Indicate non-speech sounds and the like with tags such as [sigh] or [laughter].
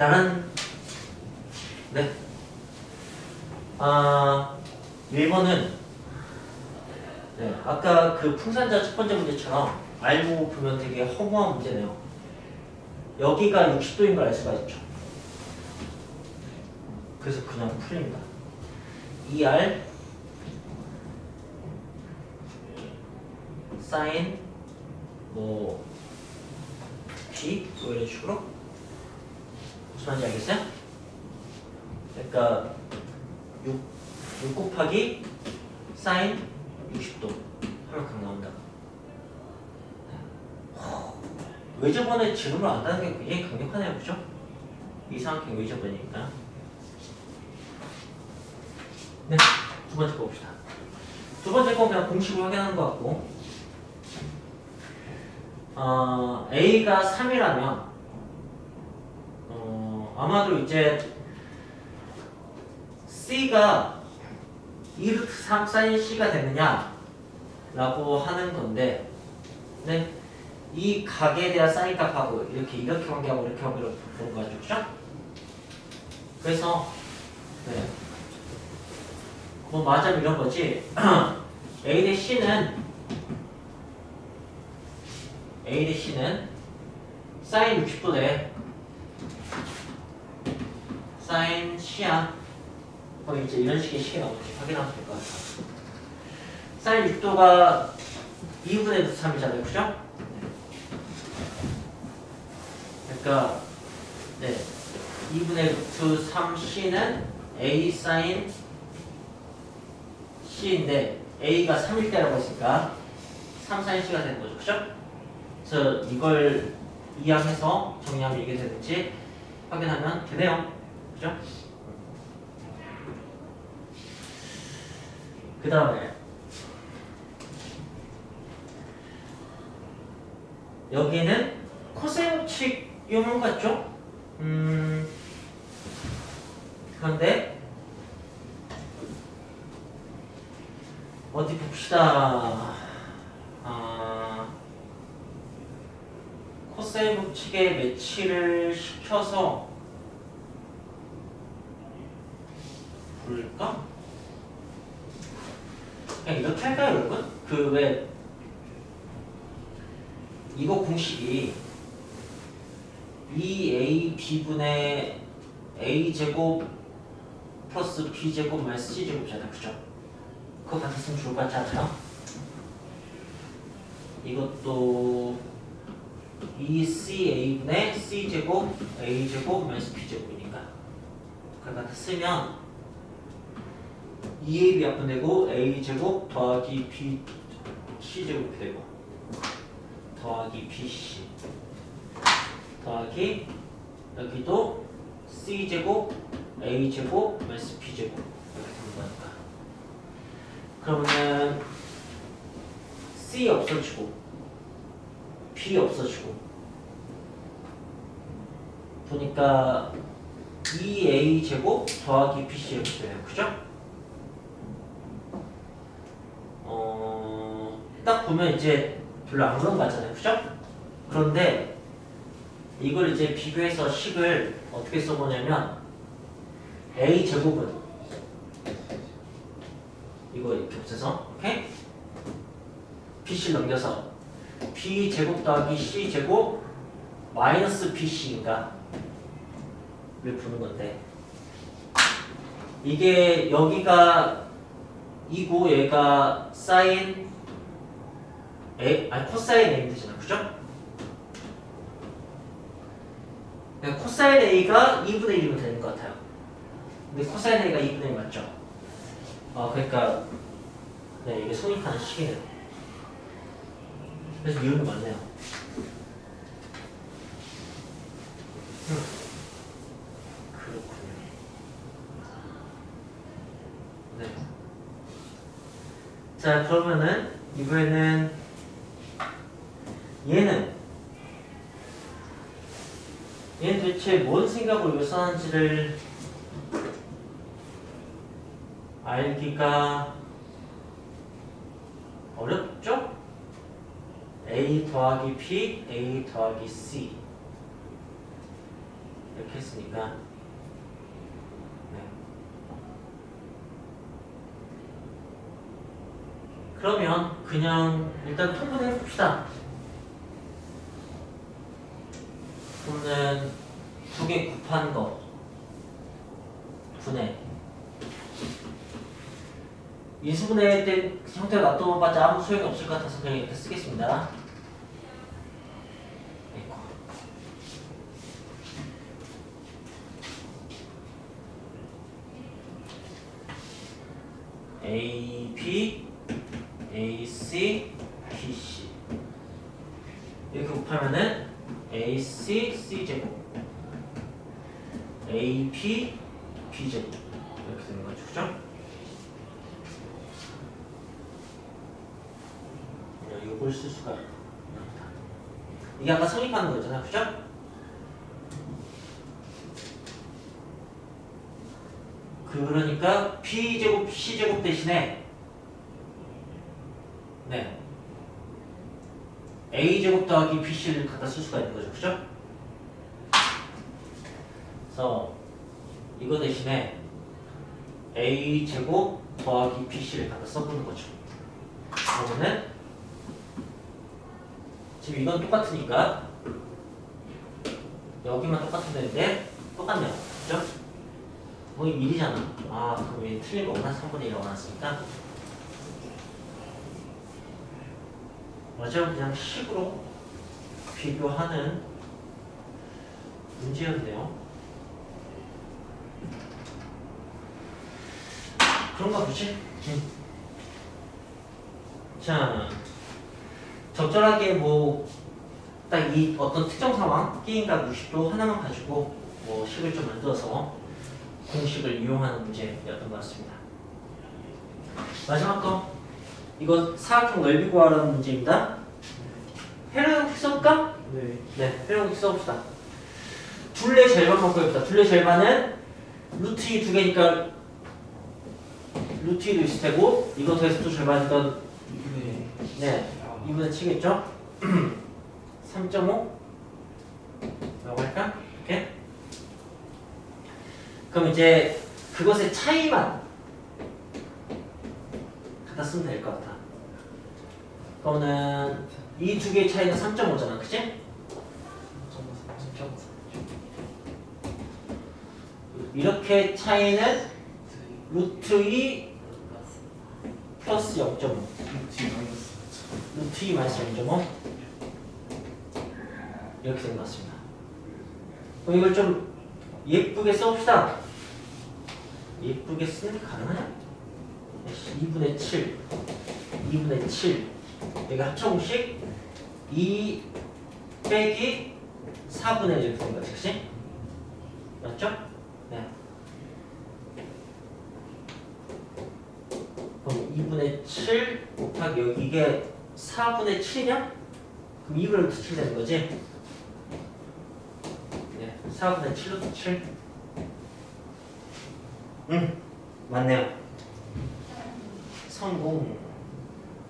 일단은 네. 아 1번은 네, 아까 그 풍산자 첫 번째 문제처럼 알고 보면 되게 허무한 문제네요. 여기가 60도인 걸 알 수가 있죠. 그래서 그냥 풀립니다. 2R 사인 뭐 B 뭐 이런 식으로 무슨 말인지 알겠어요? 그러니까 6, 6 곱하기 사인 60도 하면 각 나온다. 왜 저번에 지금을 안다는 게 굉장히 강력하네요, 그죠? 이상하게 왜 저번이니까. 네, 두 번째 거 봅시다. 두 번째 건 그냥 공식으로 확인하는 것 같고, 어, A가 3이라면, 어, 아마도 이제 C가 2루트 3 사인 C가 되느냐? 라고 하는 건데, 네. 이 각에 대한 사인 값하고 이렇게 이렇게 관계하고 이렇게 이렇게 보는 거죠. 그죠? 그래서, 네. 뭐 맞아 이런 거지. [clears throat] A 대 C는 A 대 C는 사인 60도래. 사인 C야. 그럼 이제 이런 식의 식이 나오는지 확인하면 될 것 같아. 사인 6도가 2분의 루트 3이잖아요. 그죠? 그러니까 네. 2분의 루트 3C는 A 사인 C인데 A가 3일 때라고 했으니까 3 사인 C가 되는 거죠. 그죠? 그래서 이걸 이항해서 정리하면 이게 되는지 확인하면 되네요. 그죠? 그 다음에 여기는 이용한 것 같죠? 음, 그런데 어디 봅시다. 아, 코사인 법칙에 매치를 시켜서 볼까? 그냥 이렇게 할까요, 여러분? 그 왜 이거 공식이 2ab분의 a제곱 플러스 b제곱 마이너스 c제곱이잖아요. 그죠? 그거 같았으면 좋을 것 같지 않아요? 이것도 2ca분의 c제곱 a제곱 마이너스 b제곱이니까 그걸 같았으면 2ab 약분되고 a제곱 더하기 b c제곱이 되고 더하기 bc 더하기 여기도 c제곱 a제곱 마이너스 b제곱 이렇게 되는 거니까. 그러면은 c 없어지고 b 없어지고 보니까 2a제곱 더하기 bc 이렇게 돼요. 그죠? 어, 딱 보면 이제 별로 안 그런 거 같잖아요 그죠? 그런데 이걸 이제 비교해서 식을 어떻게 써보냐면 a 제곱은 이거 이렇게 없애서 오케이? bc 넘겨서 b 제곱 더하기 c 제곱 마이너스 bc인가 를 부는 건데 이게 여기가 이고 얘가 사인 A 아니 코사인 A면 되잖아 그죠? 그러니까 코사인 A가 2분의 1이면 되는 것 같아요. 근데 코사인 A가 2분의 1 맞죠? 아 그러니까 네 이게 성립하는 시기는 그래서 미분이 맞네요. 음. 그렇군요. 네. 자 그러면은 이번에는 얘는 얘는 대체 뭔 이걸 써놨는지를 알기가 어렵죠? A 더하기 P, A 더하기 C 이렇게 했으니까 네. 그러면 그냥 일단 통분해 봅시다. 그러면 두개 곱한 거 분해 인수분해 때 형태가 놔둬봤자 아무 소용이 없을 것 같아서 그냥 이렇게 쓰겠습니다. 에이코. A, B, A, C, B, C 이렇게 곱하면은 A, C, C 제곱 A, P, B 제곱 이렇게 되는 거죠, 그죠? 야, 이걸 쓸 수가 있다. 이게 아까 성립하는 거잖아, 그죠? 그러니까 p 제곱 c 제곱 대신에 네 a 제곱 더하기 bc를 갖다 쓸 수가 있는 거죠, 그죠? 그래서 이거 대신에 a 제곱 더하기 bc를 갖다 써보는 거죠. 그러면은 지금 이건 똑같으니까 여기만 똑같은 데인데 똑같네요. 그죠? 거의 1이잖아. 아, 그럼 왜 틀린 거구나. 3분의 1이라고 나왔으니까. 맞아, 그냥 식으로 비교하는 문제였네요. 그런가 보지? 응. 자, 적절하게 뭐, 딱 이 어떤 특정 상황, 게임과 무식도 하나만 가지고 뭐 식을 좀 만들어서 공식을 이용하는 문제였던 것 같습니다. 마지막 거 이거 사각형 넓이 구하라는 문제입니다. 회로형식 써볼까? 네. 네, 회로형식 써봅시다. 둘레 절반만 구해봅시다. 둘레 절반은 루트 2 두 개니까 루트 2도 있을 테고 이거 더해서 또 절반이니까 네. 네 2분의 7겠죠? 3.5 라고 할까? 이렇게 그럼 이제 그것의 차이만 갖다 쓰면 될 것 같아 그러면은 이 두 개의 차이는 3.5잖아 그치? 이렇게 차이는 루트 2 플러스 0.5 루트 2 마이너스 0.5 이렇게 된 것 같습니다. 그럼 이걸 좀 예쁘게 써봅시다. 예쁘게 쓰는 게 가능하냐? 2분의 7 2분의 7 여기 합쳐공식 2 빼기 4분의 1 이렇게 된 거지 그치? 맞죠? 네. 그럼 2분의 7 곱하기 여기 이게 4분의 7이냐? 그럼 2분의 루트 7 되는 거지? 네, 4분의 7 루트 7. 응, 맞네요. 성공.